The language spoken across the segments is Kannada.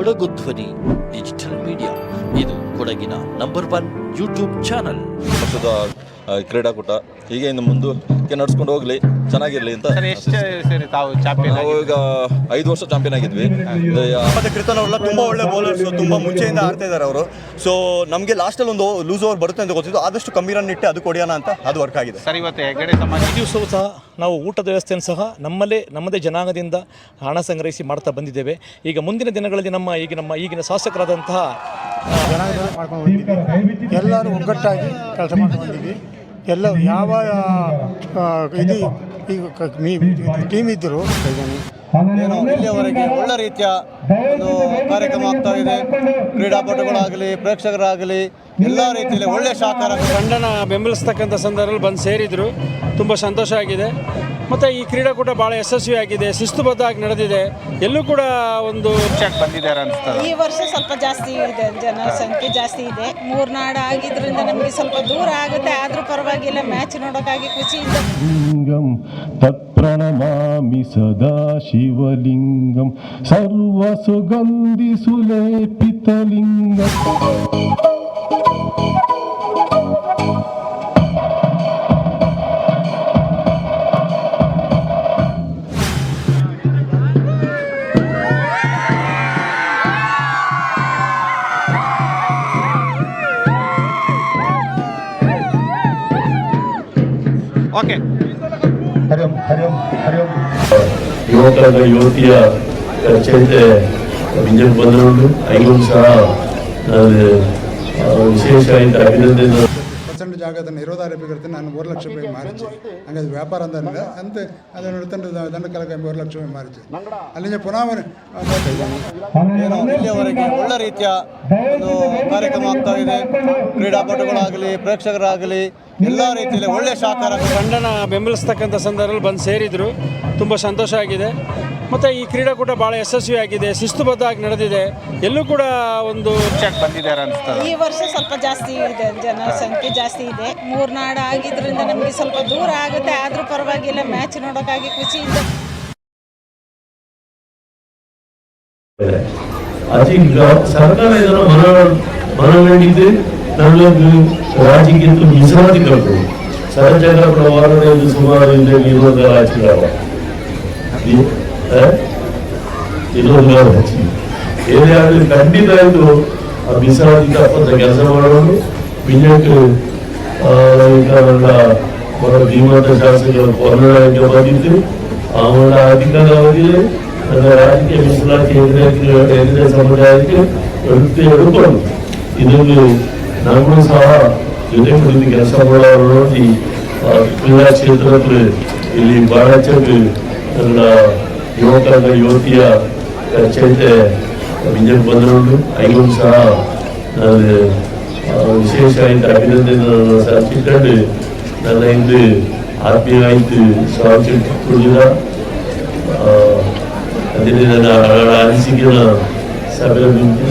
ಕೊಡಗು ಧ್ವನಿ, ಡಿಜಿಟಲ್ ಮೀಡಿಯಾ. ಇದು ಕೊಡಗಿನ ನಂಬರ್ ಒನ್ ಯೂಟ್ಯೂಬ್ ಚಾನಲ್ ಕ್ರೀಡಾಕೂಟ. ಹೀಗೆ ಇನ್ನು ಮುಂದೆ ನಡೆಸ್ಕೊಂಡು ಹೋಗ್ಲಿ. ಚೆನ್ನಾಗಿರ್ಲಿ ಅಂತ. ಸರ್ ಎಷ್ಟು ಸರಿ ತಾವು ಚಾಂಪಿಯನ್ ನಾವು ಈಗ ಐದು ವರ್ಷ ಚಾಂಪಿಯನ್ ಆಗಿದ್ವಿ. ಇದು ಯಾ- ಮತ್ತೆ ಕೃತನ್ ಅವರೆಲ್ಲ ತುಂಬಾ ಒಳ್ಳೆ ಬೌಲರ್ಸ್ ತುಂಬಾ ಮುಂಚೆಯಿಂದ ಆಡ್ತಾ ಇದ್ದಾರೆ ಅವರು. ಸೊ ನಮಗೆ ಲಾಸ್ಟಲ್ಲಿ ಒಂದು ಲೂಸ್ ಓವರ್ ಬರುತ್ತೆ ಅಂತ ಗೊತ್ತಿದ್ದು ಆದಷ್ಟು ಕಮ್ಮಿ ರನ್ ಇಟ್ಟು ಅದು ಕೊಡಿಯೋಣ ಅಂತ ಅದು ವರ್ಕ್ ಆಗಿದೆ. ಸರ್ ಇವತ್ತು ಹೆಗ್ಗಡೆ ಸಮಾಜ ಈ ದಿವಸವೂ ಸಹ ನಾವು ಊಟದ ವ್ಯವಸ್ಥೆಯನ್ನು ಸಹ ನಮ್ಮಲ್ಲೇ ನಮ್ಮದೇ ಜನಾಂಗದಿಂದ ಹಣ ಸಂಗ್ರಹಿಸಿ ಮಾಡ್ತಾ ಬಂದಿದ್ದೇವೆ. ಈಗ ಮುಂದಿನ ದಿನಗಳಲ್ಲಿ ನಮ್ಮ ಈಗ ನಮ್ಮ ಈಗಿನ ಶಾಸಕರಾದಂತಹ ಜನಾಂಗದಲ್ಲಿ ಮಾಡ್ಕೊಂಡು ಬಂದಿದ್ದೀವಿ. ಎಲ್ಲರೂ ಒಗ್ಗಟ್ಟಾಗಿ ಕೆಲಸ ಮಾಡ್ತಾ ಬಂದಿದ್ದೀವಿ. ಎಲ್ಲ ಯಾವ ಆ, ಇದು ಟೀಮ್ ಇದ್ದರು ಏನು ಇಲ್ಲಿಯವರೆಗೆ ಒಳ್ಳೆ ರೀತಿಯ ಒಂದು ಕಾರ್ಯಕ್ರಮ ಆಗ್ತಾ ಇದೆ. ಕ್ರೀಡಾಪಟುಗಳಾಗಲಿ ಪ್ರೇಕ್ಷಕರಾಗಲಿ ಎಲ್ಲ ರೀತಿಯಲ್ಲಿ ಒಳ್ಳೆ ಸಹಕಾರ ತಂಡನ ಬೆಂಬಲಿಸ್ತಕ್ಕಂಥ ಸಂದರ್ಭದಲ್ಲಿ ಬಂದು ಸೇರಿದರು. ತುಂಬ ಸಂತೋಷ ಆಗಿದೆ. ಮತ್ತು ಈ ಕ್ರೀಡಾಕೂಟ ಭಾಳ ಯಶಸ್ವಿಯಾಗಿದೆ ಶಿಸ್ತುಬದ್ಧವಾಗಿ ನಡೆದಿದೆ. ಎಲ್ಲೂ ಕೂಡ ಒಂದು ಬಂದಿದ್ದಾರೆ ಅನಿಸ್ತದೆ? ಈ ವರ್ಷ ಸ್ವಲ್ಪ ಜಾಸ್ತಿ ಇದೆ ಜನಸಂಖ್ಯೆ ಜಾಸ್ತಿ ಇದೆ. ಮೂರ್ನಾಡು ಆಗಿದ್ರಿಂದ ನಮಗೆ ಸ್ವಲ್ಪ ದೂರ ಆಗುತ್ತೆ ಪರವಾಗಿಲ್ಲ ಮ್ಯಾಚ್ ನೋಡೋಕ್ಕಾಗಿ ಖುಷಿಯಿಂದ ಲಿಂಗಂ ತತ್ಪ್ರಣಮಾಮಿ ಸದಾ ಶಿವಲಿಂಗಂ ಸರ್ವ ಸುಗಂಧಿ ಸುಲೇಪಿತಲಿಂಗಂ. ఓకే హరిం హరిం హరిం యువಕ యువతిಯ ಚರಿತ್ರೆ ಬಿಜೆಪಿ ಬಂದವರು ಐದು ಸಹ ವಿಶೇಷ ಅಭಿನಂದನೆ ಜಾಗದ ನಿರೋಧ ನಾನು ಮೂರು ಲಕ್ಷ ರೂಪಾಯಿ ಮಾರಿಸಿ ಹಂಗೆ ಅದು ವ್ಯಾಪಾರ ಅಂತ ಅಂತ ಅದನ್ನು ಹಿಡ್ಕೊಂಡು ದಂಡ ಕಾಲಕ್ಕೆ ಮೂರು ಲಕ್ಷ ರೂಪಾಯಿ ಮಾರಿಸಿ ಅಲ್ಲಿಂದ ಪುನಃ ಇಲ್ಲಿಯವರೆಗೆ ಒಳ್ಳೆ ರೀತಿಯ ಒಂದು ಕಾರ್ಯಕ್ರಮ ಆಗ್ತಾ ಇದೆ. ಕ್ರೀಡಾಪಟುಗಳಾಗಲಿ ಪ್ರೇಕ್ಷಕರಾಗಲಿ ಎಲ್ಲ ರೀತಿಯಲ್ಲಿ ಒಳ್ಳೆ ಸಹಕಾರ ತಂಡನ ಬೆಂಬಲಿಸ್ತಕ್ಕಂಥ ಸಂದರ್ಭದಲ್ಲಿ ಬಂದು ಸೇರಿದರು. ತುಂಬ ಸಂತೋಷ ಆಗಿದೆ. ಮತ್ತು ಈ ಕ್ರೀಡಾಕೂಟ ಭಾಳ ಯಶಸ್ವಿಯಾಗಿದೆ ಶಿಸ್ತುಬದ್ಧವಾಗಿ ನಡೆದಿದೆ. ಎಲ್ಲೂ ಕೂಡ ಒಂದು ಚೆಕ್ ಬಂದಿದ್ದಾರೆ ಅನಿಸ್ತದೆ? ಈ ವರ್ಷ ಸ್ವಲ್ಪ ಜಾಸ್ತಿ ಇದೆ ಜನಸಂಖ್ಯೆ ಜಾಸ್ತಿ ಇದೆ. ಮೂರ್ನಾಡು ಆಗಿದ್ರಿಂದ ನಮಗೆ ಸ್ವಲ್ಪ ದೂರ ಆಗುತ್ತೆ ಆದ್ರೂ ಪರವಾಗಿಲ್ಲ ಮ್ಯಾಚ್ ನೋಡೋಕ್ಕಾಗಿ ಖುಷಿ ಇದೆ ಸರ್ಕಾರ ಇದನ್ನು ಮನಗಂಡಿದ್ದು ನಮಗೆ ಮೀಸಲಾತಿ ಪ್ರವಾಹದಲ್ಲಿ ಸುಮಾರು ಇಲ್ಲಿ ಇರುವಂತಹ ರಾಜಕೀಯ. ಇನ್ನೊಂದು ಹಚ್ಚಿ ಏನೇ ಆಗಲಿ ಖಂಡಿತ ಇದು ಮೀಸಲಾತಿ ತಪ್ಪಂತ ಕೆಲಸ ಮಾಡೋದು ಬಿಜೆಪಿ ನನ್ನ ಅವರ ಧೀಮಂತ ಶಾಸಕರು ಕೊರೋನಾಗೆ ಬಂದಿದ್ದು ಅವರ ಅಧಿಕಾರ ಅವಧಿಯಲ್ಲಿ ನನ್ನ ರಾಜಕೀಯ ಮೀಸಲಾತಿ ಹೇಳಿದ ಸಮುದಾಯಕ್ಕೆ ವೃತ್ತಿ എടുಕೊಂಡು ಇದನ್ನು ನಾವು ಸಹ ಜೊತೆ ಕುರಿತು ಕೆಲಸ ಮಾಡೋರು ನೋಡಿ ಕ್ರೀಡಾ ಕ್ಷೇತ್ರದಲ್ಲಿ ಇಲ್ಲಿ ಬಹಳ ಚೆನ್ನಾಗಿ ನನ್ನ ಯುವಕ ಯುವತಿಯ ಚೈತೆ ಬಿಜೆಪಿ ಬಂದಿರುವುದು ಐಗೂ ಸಹ, ನಾನು ವಿಶೇಷವಾಗಿ ಅಭಿನಂದನೆಗಳನ್ನು ಸಲ್ಲಿಸಿಕೊಂಡು ನನ್ನ ಇಂದು ಆತ್ಮೀಯವಾಯಿತು ಸ್ವಾಮಿ ಕೊಡಿದ ಅದರಲ್ಲಿ ನನ್ನ ಅನಿಸಿಕೆನ ಸಭೆ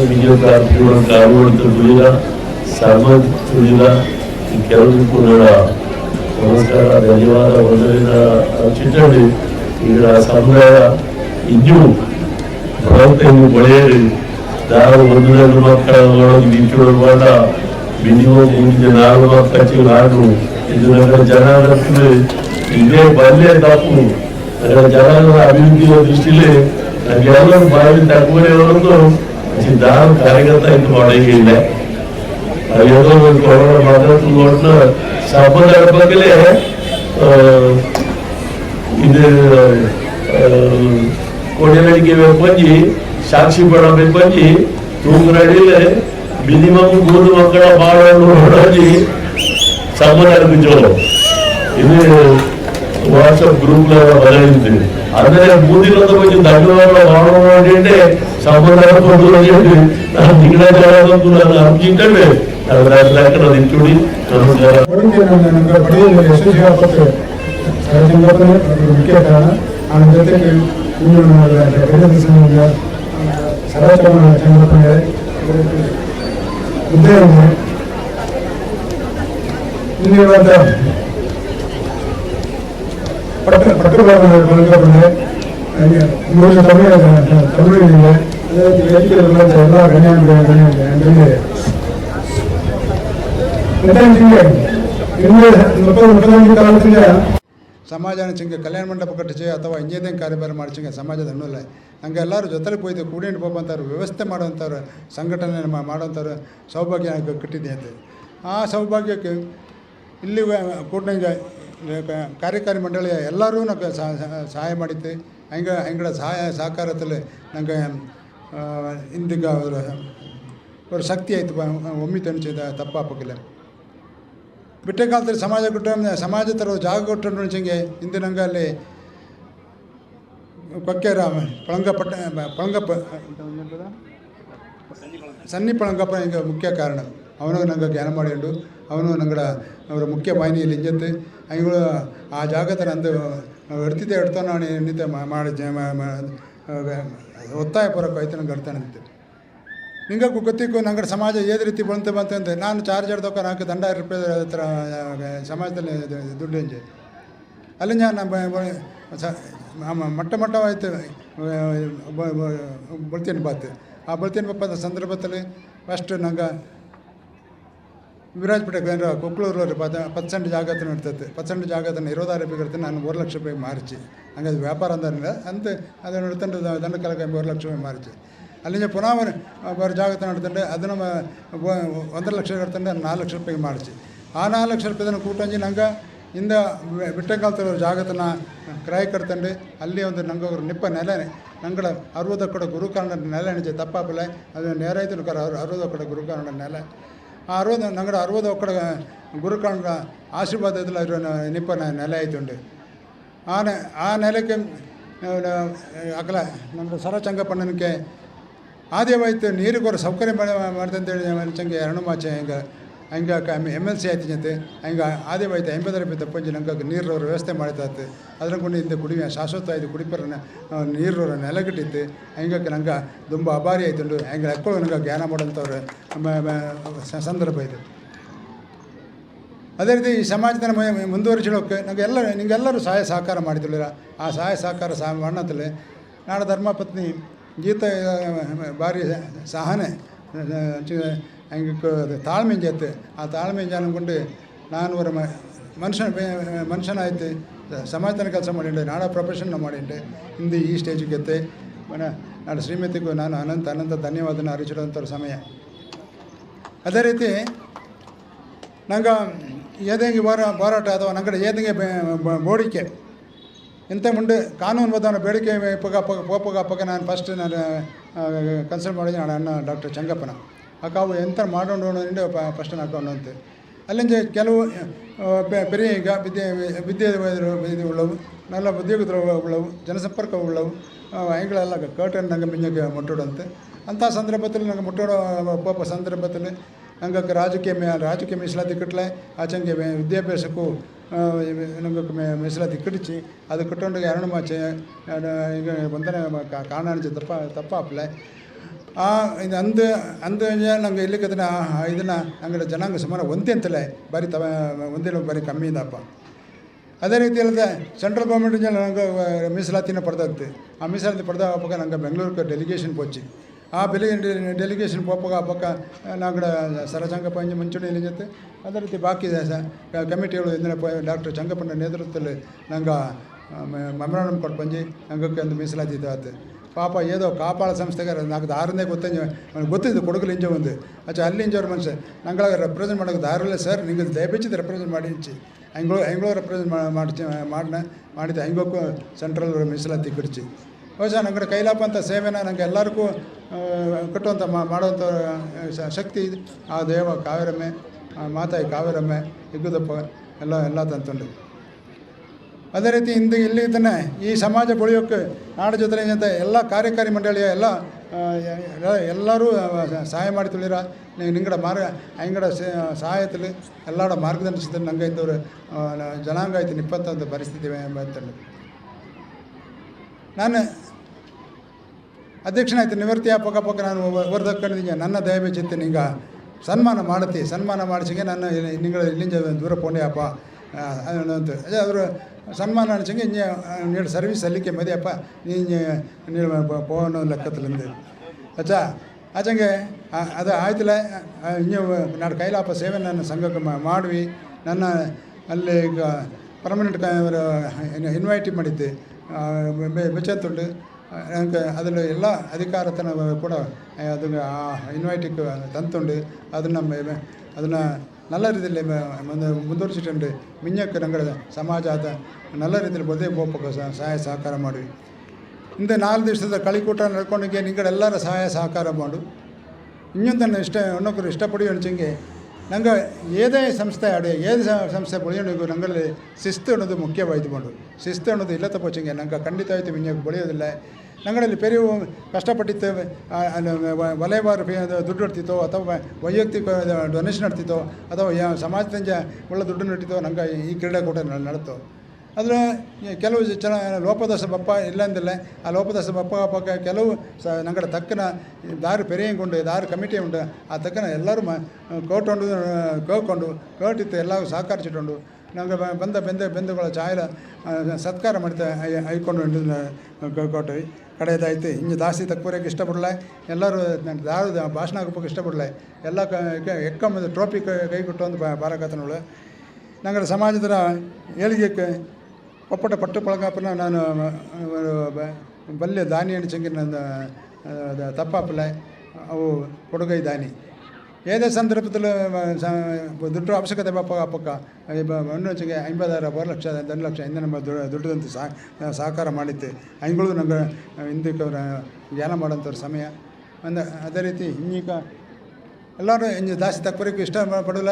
ಬಿಜೆಪಿ ಅಭ್ಯರ್ಥಿಗಳು ಕಾರಣವಂತ ತುಳಿದ ಸಾಮಂತ್ ತುಳಿದ ಕೆಲವಕ್ಕೂ ನನ್ನ ನಮಸ್ಕಾರ, ಧನ್ಯವಾದ ಒಂದರಿಂದ ಚಿಟ್ಟಂಡಿ ಈಗ ಸಮುದಾಯ ಇನ್ನೂ ಪ್ರವರ್ತನೆ ಬೆಳೆಯಲಿ ನಾನು ಒಂದು ಎರಡು ಮಕ್ಕಳೊಳಗೆ ಬೇಡ ಮಿನಿಮಮ್ ಮುಂದೆ ನಾಲ್ಕು ಮಕ್ಕಳು ನಾನು ಇದು ನನ್ನ ಜನಾಂಗಕ್ಕೆ ಇದೇ ಬಲ್ಲೆ ತಪ್ಪು ನನ್ನ ಜನಾಂಗದ ಅಭಿವೃದ್ಧಿಯ ದೃಷ್ಟಿಯಲ್ಲಿ ನನಗೆಲ್ಲರೂ ಬಾಯಿ ತಕ್ಕವೇ ಹೊರತು ನಾನು ಕಾರ್ಯಕರ್ತ ಇದು ಮಾಡೋಂಗಿಲ್ಲ ಅದೇನೋ ಒಂದು ಕೊರೋನಾ ಮಾತಾಡ್ಕೊಂಡು ಸಂಪ್ರದಾಯ ಬಗ್ಗೆ ಇದು ಕೊಡೆಗಳಿಗೆ ಬಂಜಿ ಸಾಕ್ಷಿ ಬಡ ಬಂಜಿ ತೂಂಗ್ರಡಿಲೆ ಮಿನಿಮಮ್ ಮೂರು ಮಕ್ಕಳ ಬಾಳನ್ನು ಹೊಡೋಜಿ ಸಮ್ಮನಾಗಿ ಇದು ವಾಟ್ಸಪ್ ಗ್ರೂಪ್ ಬದಲಿಂದು ಅಂದ್ರೆ ಮೂದಿಲ್ಲದ ಬಗ್ಗೆ ದಂಡವಾಡ ಮಾಡೋ ಮಾಡಿಂಡೆ ಸಮಾಧಾನ ಕೊಡ್ತೀನಿ ನಾನು ತಿಂಗಳ ಜಾಗದಂತೂ ನಾನು ಅರ್ಜಿಂಟೇ ಅದರ ಲೆಕ್ಕ ನಾನು ಇಂಚುಡಿ ನಾನು ಆಗಕ್ಕೆ ಸಂಘಟನೆ ಒಂದು ಮುಖ್ಯ ಕಾರಣ ಅವನ ಜೊತೆಗೆ ಇನ್ನು ಗಣಿತ ಸಂಘ ಸದಾಚಾರ ಸಂಘಟನೆ ಉದ್ಯೋಗ ಇಲ್ಲಿರುವಂಥ ಪತ್ರ ಪತ್ರಗಳನ್ನು ಬಂದಿರಬಂದ್ರೆ ಮೂರು ತಮಿಳು ತಮಿಳಿನಿಂದ ಅದೇ ರೀತಿ ವೇದಿಕೆಯಲ್ಲಿ ಬಂದಂಥ ಎಲ್ಲ ಗಣ್ಯಾನ್ರೆ ಗಣ್ಯರಿಗೆ ಇನ್ನು ಮುಖ್ಯಮಂತ್ರಿ ತಾಲೂಕಿನ ಸಮಾಜನ ಚಿಂಗೆ ಕಲ್ಯಾಣ ಮಂಟಪ ಕಟ್ಟಿಸಿ ಅಥವಾ ಇಂಜಿನಿಯರಿಂಗ್ ಕಾರ್ಯಭಾರ ಮಾಡಿಸಿಂಗೆ ಸಮಾಜದ ಅನ್ನೋಲ್ಲ ಹಂಗೆ ಎಲ್ಲರೂ ಜೊತೆಲಿ ಹೋಯ್ತು ಕೂಡಿಂಡು ಹೋಗುವಂಥವ್ರು ವ್ಯವಸ್ಥೆ ಮಾಡುವಂಥವ್ರು ಸಂಘಟನೆ ಮಾಡೋವಂಥವ್ರು ಸೌಭಾಗ್ಯ ಕಟ್ಟಿದೆ ಅಂತ. ಆ ಸೌಭಾಗ್ಯಕ್ಕೆ ಇಲ್ಲಿ ಕೂಡಿಂಗ ಕಾರ್ಯಕಾರಿ ಮಂಡಳಿಯ ಎಲ್ಲರೂ ನಂಗೆ ಸಹಾಯ ಮಾಡಿತ್ತು. ಹಂಗೆ ಹೆಂಗಡ ಸಹಾಯ ಸಹಕಾರದಲ್ಲಿ ನಂಗೆ ಇಂದಿಗ ಅವರ, ಅವ್ರ ಶಕ್ತಿ ಆಯಿತು ಒಮ್ಮೆ ತಣಿಸಿದ ತಪ್ಪಾಪಕ್ಕಿಲ್ಲ. ಬಿಟ್ಟ ಕಾಲದಲ್ಲಿ ಸಮಾಜ ಕೊಟ್ಟ ಸಮಾಜ ತರೋ ಜಾಗ ಕೊಟ್ಟು ಇಂದಿನಂಗೆ ಅಲ್ಲಿ ಕೊಕ್ಕೇರ ಪಳಂಗಪಟ್ಟ, ಪಳಂಗಪ್ಪ, ಸನ್ನಿ ಪಳಂಗಪ್ಪ ಹಿಂಗೆ ಮುಖ್ಯ ಕಾರಣ. ಅವನು ನಂಗೆ ಜ್ಞಾನ ಮಾಡಿಕೊಂಡು, ಅವನು ನಂಗಡ ಅವರ ಮುಖ್ಯ ವಾಹಿನಿಯಲ್ಲಿ ಇಂಜತ್ತೆ ಹಂಗಳು ಆ ಜಾಗದ ನಂದು ಎಡ್ತಿದ್ದೆ ಎಡ್ತಾನೆ ನಾನು ನಿಂತೆ ಮಾಡಿ ಜ- ಮ- ಮ- ಒತ್ತಾಯ ಪೂರ್ವಕ ಆಯ್ತು ನಂಗೆ ಇಡ್ತಾನೆ ನಿಂತೆ ನಿಂಗೆ ಗೊತ್ತಿಕ್ಕು ನಂಗಡ ಸಮಾಜ ಏದು ರೀತಿ ಬಂತು ಬಂತಂದ್ರೆ ನಾನು ಚಾರ್ಜ್ ಹಿಡ್ದೋಕ ನಾಲ್ಕು ದಂಡ ರೂಪಾಯಿ ಹತ್ರ ಸಮಾಜದಲ್ಲಿ ಇದು ದುಡ್ಡು ಹೆಂಜೆ ಅಲ್ಲಿ ನಾನು ಬ- ಬ- ಸ- ಮ- ಮಟ್ಟ ಮಟ್ಟವಾಯ್ತು ಬಳ್ತೀನಿ ಬಾತು ಆ ಬಳ್ತೀನಿ ಬಾಪದ ಸಂದರ್ಭದಲ್ಲಿ ಫಸ್ಟ್ ನಂಗೆ ವಿರಾಜಪೇಟೆ ಕೇಂದ್ರ ಕೊಕ್ಳೂರು ಪದ ಪತ್ತು ಸೆಂಟ್ ಜಾಗತನ ಇರ್ತೈತೆ ಪತ್ತು ಸೆಂಟ್ ಜಾಗತನ ಇರೋದಾರು ರೂಪಾಯಿ ನಾನು ಮೂರು ಲಕ್ಷ ರೂಪಾಯಿ ಮಾರಿಸಿ ಹಂಗೆ ಅದು ವ್ಯಾಪಾರ ಅಂದ್ರೆ ಅಂತ ಅದನ್ನು ಹಿಡ್ಕೊಂಡು ದಂಡ ಕಾಲಕ್ಕೆ ಮೂರು ಲಕ್ಷ ರೂಪಾಯಿ ಮಾರಿಸಿ ಅಲ್ಲಿಂದ ಪುನಃ ಬರ ಬರೋ ಜಾಗತ ನಡ್ತಂಡೆ ಅದನ್ನು ಮ- ವ- ಒಂದರ ಲಕ್ಷ ಕಟ್ತಂಡೆ ನಾಲ್ಕು ಲಕ್ಷ ರೂಪಾಯಿ ಮಾಡಿಸಿ ಆ ನಾಲ್ಕು ಲಕ್ಷ ರೂಪಾಯಿದನ್ನು ಕೂಟಂಜಿ ನಂಗೆ ಇಂದ ಬಿಟ್ಟಂಗಾಲ್ತರ ಜಾಗತನ ಕ್ರಾಯ್ ಕಟ್ತಂಡೆ ಅಲ್ಲಿ ಒಂದು ನಂಗೆ ಅವ್ರ ನಿಪ್ಪ ನೆಲೆ ನಂಗಡ ಅರವತ್ತು ಕಡೆ ಗುರುಕಾರಣ ನೆಲೆ ನಿಜ ತಪ್ಪಾಪಲೆ ಅದು ನೇರಾಯ್ತು ಕರ ಅರವತ್ತು ಕಡೆ ಗುರುಕಾರಣ ನೆಲೆ ಆ ಅರವತ್ತು ನಂಗಡ ಅರವತ್ತು ಒಕ್ಕಡ ಗುರುಕಾರಣ ಆಶೀರ್ವಾದದಲ್ಲಿ ಇರೋ ನಿಪ್ಪ ನೆಲೆ ಆಯ್ತುಂಡು ಆ ನೆ ಆ ನೆಲಕ್ಕೆ ಅಕಲ ನಮ್ಮ ಸರಚಂಗಪ್ಪಣ್ಣನಿಗೆ ಆದ್ಯವಾಯ್ತು ನೀರಿಗೆ ಕೊರ ಸೌಕರ್ಯ ಮಾಡಿ, ಮಾಡ್ತಂತೇಳಿ ಮನುಷ್ಯಂಗೆ ಎರಡು ಮಾಚೆ ಹಿಂಗೆ, ಹಂಗೆ ಎಂ ಎಲ್ ಸಿ ಆಯ್ತು ಜೊತೆ ಹಂಗೆ ಆದ್ಯವಾಯ್ತು ಎಂಬತ್ತರ ರೂಪಾಯಿ ತಪ್ಪಂಜಿ ನಂಗೆ ನೀರು ಅವ್ರ ವ್ಯವಸ್ಥೆ ಮಾಡಿತಾತು ಅದ್ರ ಕೊಂಡು ಇಂದ ಕುಡಿ ಶಾಶ್ವತ ಆಯಿತು ಕುಡಿಪರ ನೀರು ನೆಲಗಟ್ಟಿತ್ತು. ಹಂಗೆ ನಂಗೆ ತುಂಬ ಅಭಾರಿ ಆಯ್ತು ಹಂಗೆ ಹಕ್ಕೊಳ್ಳೋ ನಂಗೆ ಜ್ಞಾನ ಮಾಡೋಂಥವ್ರು ಸಂದರ್ಭ ಇದು. ಅದೇ ರೀತಿ ಈ ಸಮಾಜದ ಮುಂದುವರಿಸಿಡೋಕ್ಕೆ ನಂಗೆ ಎಲ್ಲ ನಿಮಗೆಲ್ಲರೂ ಸಹಾಯ ಸಹಕಾರ ಮಾಡಿದ್ರು ಆ ಸಹಾಯ ಸಹಕಾರ ಸಹ ಮಾಡತ್ತಲೆ ನಾಡ ಧರ್ಮಪತ್ನಿ ಗೀತ ಭಾರಿ ಸಹನೆ ಹಂಗೆ ತಾಳ್ಮೆ ಜೊತೆ ಆ ತಾಳ್ಮೆ ಅನ್ಕೊಂಡು ನಾನು ಅವರ ಮ ಮನುಷ್ಯನ ಮನುಷ್ಯನಾಯ್ತು ಸಮಾಜದ ಕೆಲಸ ಮಾಡಿಂಡೆ ನಾಡ ಪ್ರೊಫೆಷನ್ ಮಾಡಿಂಡೆ ಹಿಂದೆ ಈ ಸ್ಟೇಜಿಗೆ ಎತ್ತೆ ಮನ ನಾಡು ಶ್ರೀಮತಿಗೂ ನಾನು ಅನಂತ ಅನಂತ ಧನ್ಯವಾದನ ಅರಿಸಿಡುವಂಥ ಸಮಯ ಅದೇ ರೀತಿ ನಂಗೆ ಏದಂಗಿ ಹೋರಾ ಹೋರಾಟ ಅಥವಾ ನಂಗಡ ಏದಂಗೆ ಬೋಡಿಕೆ ಇಂಥ ಮುಂದೆ ಕಾನೂನು ಬದ ಬೇಡಿಕೆ ಪಗ ಪಗ ಪೋಪಗ ಪಗ ನಾನು ಫಸ್ಟ್ ನಾನು ಕನ್ಸಲ್ಟ್ ಮಾಡಿದ್ದೆ ನಾನು ಅಣ್ಣ ಡಾಕ್ಟರ್ ಚಂಗಪ್ಪನ. ಅಕ್ಕಾವು ಎಂತ ಮಾಡೋಣ ನೋಡಿ ಫಸ್ಟ್ ಹಾಕೊಂಡು ಅಂತ. ಅಲ್ಲಿಂದ ಕೆಲವು ಬೆರಿ ಈಗ ವಿದ್ಯೆ ವಿದ್ಯೆ ಇದು ಉಳ್ಳವು ನಲ್ಲ ಉದ್ಯೋಗದ ಉಳ್ಳವು ಜನಸಂಪರ್ಕ ಉಳ್ಳವು ಹೆಂಗಳೆಲ್ಲ ಕರ್ಟನ್ ನಂಗೆ ಮಿಂಜಕ್ಕೆ ಮುಟ್ಟೋಡಂತೆ ಅಂಥ ಸಂದರ್ಭದಲ್ಲಿ ನಂಗೆ ಮುಟ್ಟೋಡೋ ಪಾಪ ಸಂದರ್ಭದಲ್ಲಿ ನಂಗೆ ರಾಜಕೀಯ ಮೇ ರಾಜಕೀಯ ಮೀಸಲಾತಿ ಕಟ್ಟಲೆ ಆಚೆಗೆ ವಿದ್ಯಾಭ್ಯಾಸಕ್ಕೂ ನಂಗೆ ಮೀಸಲಾತಿ ಕಟ್ಟಿಸಿ ಅದು ಕಟ್ಟೊಂಡು ಎರಡು ಮಾಚೆ ಈಗ ಬಂಧನ ಕಾರಣ ಅನಿಸಿ ತಪ್ಪ ತಪ್ಪಾಪ್ಲೆ ಆ ಇದು ಅಂದು ಅಂದು ನಂಗೆ ಇಲ್ಲಿ ಅದನ್ನ ಇದನ್ನು ನಂಗೆ ಜನಾಂಗ ಸುಮಾರು ಒಂದೇ ಅಂತಲೇ ಬಾರಿ ತವ ಒಂದೇ ಬಾರಿ ಕಮ್ಮಿ ಇದಪ್ಪ ಅದೇ ರೀತಿ ಅಲ್ಲದೆ ಸೆಂಟ್ರಲ್ ಗೌರ್ಮೆಂಟ್ ನಂಗೆ ಮೀಸಲಾತಿನ ಪಡೆದಂತೆ ಆ ಮೀಸಲಾತಿ ಪಡೆದ ಪಕ್ಕ ನಂಗೆ ಬೆಂಗಳೂರಿಗೆ ಡೆಲಿಗೇಷನ್ ಪೋಚಿ ಆ ಬೆಲೆಯ ಡೆಲಿಗೇಷನ್ ಪೋಪಗ ಪಕ್ಕ ನಾಗಡ ಸರಸಂಗ ಪಂಚ ಮುಂಚೂಣಿಯಲ್ಲಿ ಜೊತೆ ಅದೇ ರೀತಿ ಬಾಕಿ ಕಮಿಟಿಗಳು ಇಂದಿನ ಡಾಕ್ಟರ್ ಚಂಗಪ್ಪನ ನೇತೃತ್ವದಲ್ಲಿ ನಂಗೆ ಮೆಮರಾಂಡಮ್ ಕೊಟ್ಟು ಬಂದು ನಂಗಕ್ಕೆ ಒಂದು ಮೀಸಲಾತಿ ಆತು. ಪಾಪ ಏದೋ ಕಾಪಾಳ ಸಂಸ್ಥೆಗೆ ನಾಲ್ಕು ದಾರನೇ ಗೊತ್ತಂಜ ನನಗೆ ಗೊತ್ತಿದ್ದು ಕೊಡಗಲು ಇಂಜ ಒಂದು. ಅಚ್ಚ ಅಲ್ಲಿ ಇಂಜವ್ರ ಮನುಷ್ಯ, ನಂಗಳಾಗ ರೆಪ್ರೆಸೆಂಟ್ ಮಾಡೋದು ದಾರಲ್ಲೇ ಸರ್ ನಿಮಗೆ ದಯವಿಟ್ಟು ರೆಪ್ರೆಸೆಂಟ್ ಮಾಡಿ ಇಂಚಿ ಹೆಂಗ್ಳೋ ಹೆಂಗ್ಳೋ ರೆಪ್ರೆಸೆಂಟ್ ಮಾಡ್ಚಿ, ಮಾಡಿನ, ಮಾಡಿದ ಹೆಂಗೋಕ್ಕೂ ಸೆಂಟ್ರಲ್ ಮೀಸಲಾತಿ ಕುರಿಚಿ ಬಹುಶಃ ನಂಗಡೆ ಕೈಲಾಪ ಅಂತ ಸೇವೆನ ನಂಗೆ ಎಲ್ಲರಿಗೂ ಕಟ್ಟುವಂಥ ಮಾಡುವಂಥ ಶಕ್ತಿ ಆ ದೇವ ಕಾವೇರಮ್ಮೆ ಮಾತಾಯಿ ಕಾವೇರಮ್ಮೆ ಹಿಗ್ಗುದಪ್ಪ ಎಲ್ಲ ಎಲ್ಲ ತಂತುಂಡು ಅದೇ ರೀತಿ ಇಂದು ಇಲ್ಲಿ ಇದನ್ನೇ ಈ ಸಮಾಜ ಬೆಳೆಯೋಕ್ಕೆ ನಾಡ ಜೊತೆ ಅಂತ ಎಲ್ಲ ಕಾರ್ಯಕಾರಿ ಮಂಡಳಿಯ ಎಲ್ಲ ಎಲ್ಲರೂ ಸಹಾಯ ಮಾಡಿ ತುಳಿರ. ನಿಂಗಡ ಮಾರ್ಗ ಅಂಗಡ ಸಹಾಯದಲ್ಲಿ ಎಲ್ಲರ ಮಾರ್ಗದರ್ಶಿಸಿದ ನಂಗೆ ಇದ್ದವರು ಜನಾಂಗ ಆಯ್ತು ಇಪ್ಪತ್ತೊಂದು ಪರಿಸ್ಥಿತಿ ಎಂಬ ನಾನು ಅಧ್ಯಕ್ಷನಾಯ್ತು ನಿವೃತ್ತಿ ಪಕ್ಕ ಪಕ್ಕ ನಾನು ವರ್ಧಕ್ಕಂಡಿದ್ದೀನಿ ನನ್ನ ದಯವೆ ಚಿತ್ತೆ ನಿಂಗ ಸನ್ಮಾನ ಮಾಡುತ್ತೆ. ಸನ್ಮಾನ ಮಾಡಿಸಿಗೆ ನನ್ನ ನಿಂಗಳ ಇಲ್ಲಿಂದ ದೂರ ಪೋಂಡೆ ಅಪ್ಪ. ಅಂತ. ಅದೇ ಅವರು ಸನ್ಮಾನ ಅನಿಸಂಗೆ ಇಂಜೆ ನೀಡು ಸರ್ವಿಸ್ ಸಲ್ಲಿಕೆ ಮದಿಯಪ್ಪ ನೀ ನೀಡು ಪೋನ ಲೆಕ್ಕದಲ್ಲಿ ಅಚ್ಚಾ, ಆಚಂಗೆ ಅದು ಆಯ್ತಲ್ಲ ಇನ್ನು ನಾಡು ಕೈಲಾಪ ಸೇವೆ ನನ್ನ ಸಂಘಕ್ಕೆ ಮಾಡ್ವಿ. ನನ್ನ ಅಲ್ಲಿ ಈಗ ಪರ್ಮನೆಂಟ್ ಇನ್ವೈಟಿ ಮಾಡಿದ್ದೆ. ಬೆಚ್ಚತ್ತುಂಡು ನನಗೆ ಅದರಲ್ಲಿ ಎಲ್ಲ ಅಧಿಕಾರತನ ಕೂಡ ಅದನ್ನು ಆ ಇನ್ವೈಟಿಕ್ ತಂದುಂಡು ಅದನ್ನು ಅದನ್ನು நல்ல ரீதியில் ಮುಂದುವರಿಸಿಕೊಂಡು ಮಿಂಜಕ್ಕೆ ನಗರದ ಸಮಾಜದ நல்ல ರೀತಿಯಲ್ಲಿ ಬದೇ ಹೋಗಬೇಕು ಸಹಾಯ ಸಹಕಾರ ಮಾಡಿ ಹಿಂದೆ ನಾಲ್ಕು ದಿವಸದ ಕಳಿಕೂಟ ನಡ್ಕೊಂಡಂಗೆ ನಿಂಗಳೆಲ್ಲರ ಸಹಾಯ ಸಹಕಾರ ಮಾಡು ಇನ್ನೊಂದನ್ನು ಇಷ್ಟ ಇನ್ನೊಬ್ಬರು ಇಷ್ಟಪಡಿ ಅನಿಸಂಗೆ ನಂಗೆ ಏದೇ ಸಂಸ್ಥೆ സംസ്ഥയുടെ ഏത് ಸಂಸ್ಥೆ ಬೆಳೆಯೋಣಿಗೂ ನಮ್ಮಲ್ಲಿ ಶಿಸ್ತು ಅನ್ನೋದು ಮುಖ್ಯವಾಯ್ದುಕೊಂಡು ಶಿಸ್ತು ಅನ್ನೋದು ಇಲ್ಲತ್ತ ಪೋಚಿಂಗೆ ನಂಗೆ ಖಂಡಿತ ಆಯಿತು ವಿಂಜಕ್ಕೆ ಬೆಳೆಯೋದಿಲ್ಲ. ನಂಗಳಲ್ಲಿ ಪೆರಿವು ಕಷ್ಟಪಟ್ಟಿತ್ತು ವಲಯವಾರ ದುಡ್ಡು ಇಡ್ತಿತ್ತೋ ಅಥವಾ ವೈಯಕ್ತಿಕ ಡೊನೇಷನ್ ಇಡ್ತಿತ್ತೋ ಅಥವಾ ಸಮಾಜದಿಂದ ಒಳ್ಳೆ ದುಡ್ಡು ಇಟ್ಟಿತ್ತೋ ನಂಗೆ ಈ ಕ್ರೀಡಾಕೂಟ ನಡೆತೋ. ಅದರ ಕೆಲವು ಚೆನ್ನ ಲೋಪದೋಷ ಬಪ್ಪ ಇಲ್ಲಂದಿಲ್ಲ. ಆ ಲೋಪದೋಷ ಬಪ್ಪ ಪಕ್ಕ ಕೆಲವು ಸ ನಂಗಡ ತಕ್ಕನ ದಾರಿ ಪೆರಿಯಂಗುಂಡು ದಾರು ಕಮಿಟಿ ಉಂಟು ಆ ತಕ್ಕನ ಎಲ್ಲರೂ ಮ ಕೋಟೊಂಡು ಕೇಳ್ಕೊಂಡು ಕೋಟಿತ್ತು ಎಲ್ಲರೂ ಸಹಕರಿಸಿಕೊಂಡು ನಂಗೆ ಬಂದ ಬೆಂದ ಬೆಂದುಗಳ ಚಾಯಲ ಸತ್ಕಾರ ಮಾಡಿದ ಐಕೊಂಡು ಕೇಳ್ಕೊಟ್ವಿ ಕಡೆಯದಾಯ್ತು ಹಿಂಗೆ ಜಾಸ್ತಿ ತಕ್ಕೂರಕ್ಕೆ ಇಷ್ಟಪಡಲ್ಲ. ಎಲ್ಲರೂ ನಾನು ದಾರು ಭಾಷಣ ಹಾಕೋಕ್ಕೆ ಇಷ್ಟಪಡಲ್ಲ. ಎಲ್ಲ ಕ ಎಕ್ಕಮ್ಮ ಟ್ರೋಫಿ ಕೈ ಕೊಟ್ಟು ಒಂದು ಬಾರಕತ್ತನವಳು ನಂಗಡ ಸಮಾಜದ ಏಳಿಗೆಕ್ಕೆ ಒಪ್ಪಟ ಪಟ್ಟು ಪಳಗಾಪನ ನಾನು ಬಲ್ಲೆ ಚಂಗಿ ನನ್ನ ತಪ್ಪಾಪಲ, ಅವು ಕೊಡುಗೈ ದಾನಿ. ಏದೇ ಸಂದರ್ಭದಲ್ಲಿ ದುಡ್ಡು ಅವಶ್ಯಕತೆ ಪಕ್ಕ ಅಪ್ಪಕ್ಕ ಮಣ್ಣುಚಿಗೆ ಐಂಬದಾರ ಬರು ಲಕ್ಷ ದಂಡು ಲಕ್ಷ ಇಂದ ನಮ್ಮ ದುಡ್ಡು ದುಡ್ಡದಂತ ಸಹ ಸಹಕಾರ ಮಾಡಿದ್ದೆ ಹಂಗಳು ನಂಗೆ ಹಿಂದಕ್ಕೆ ಜ್ಞಾನ ಮಾಡೋಂಥವ್ರ ಸಮಯ. ಅಂದ, ಅದೇ ರೀತಿ ಹಿಂಗೀಗ ಎಲ್ಲರೂ ಹಿಂಗೆ ಜಾಸ್ತಿ ತಕ್ಕವರಿಗೆ ಇಷ್ಟ ಪಡಲ್ಲ